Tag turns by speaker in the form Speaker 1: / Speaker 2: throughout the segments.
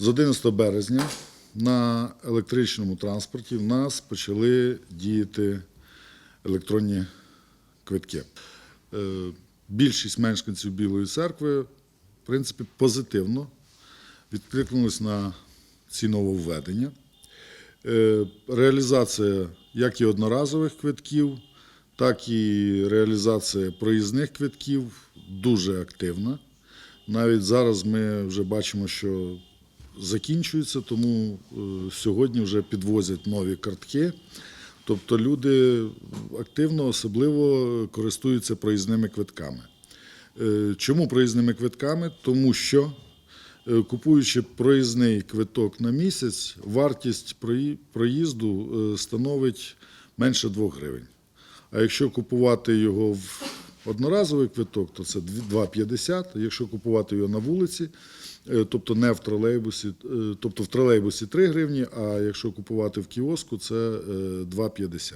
Speaker 1: З 11 березня на електричному транспорті в нас почали діяти електронні квитки. Е, Більшість мешканців Білої церкви, в принципі, позитивно відкликнулись на ці нововведення. Е, Реалізація як і одноразових квитків, так і реалізація проїзних квитків дуже активна. Навіть зараз ми вже бачимо, що закінчується, тому е, сьогодні вже підвозять нові картки. Тобто люди активно, особливо користуються проїзними квитками. Е, Чому проїзними квитками? Тому що е, купуючи проїзний квиток на місяць, вартість проїзду становить менше 2 гривень. А якщо купувати його в одноразовий квиток, то це 2,50. А Якщо купувати його на вулиці, тобто не в тролейбусі, е, тобто в тролейбусі 3 гривні, а якщо купувати в кіоску, це е, 2,50.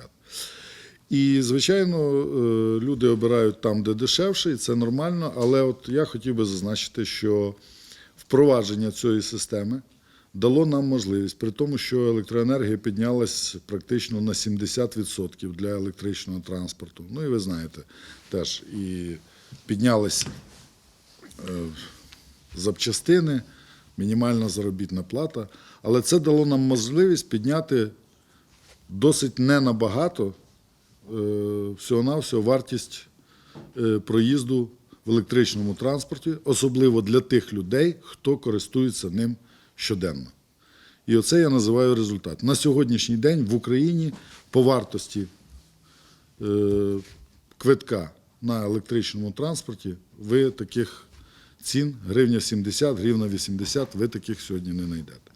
Speaker 1: І, звичайно, е, люди обирають там, де дешевше, і це нормально. Але от я хотів би зазначити, що впровадження цієї системи дало нам можливість, при тому, що електроенергія піднялась практично на 70% для електричного транспорту. Ну і ви знаєте, теж і піднялись е, запчастини, мінімальна заробітна плата. Але це дало нам можливість підняти досить не набагато е, всього-навсього вартість е, проїзду в електричному транспорті, особливо для тих людей, хто користується ним щоденно. І оце я називаю результат. На сьогоднішній день в Україні по вартості е, квитка на електричному транспорті ви таких цін гривня 70, гривна 80, ви таких сьогодні не знайдете.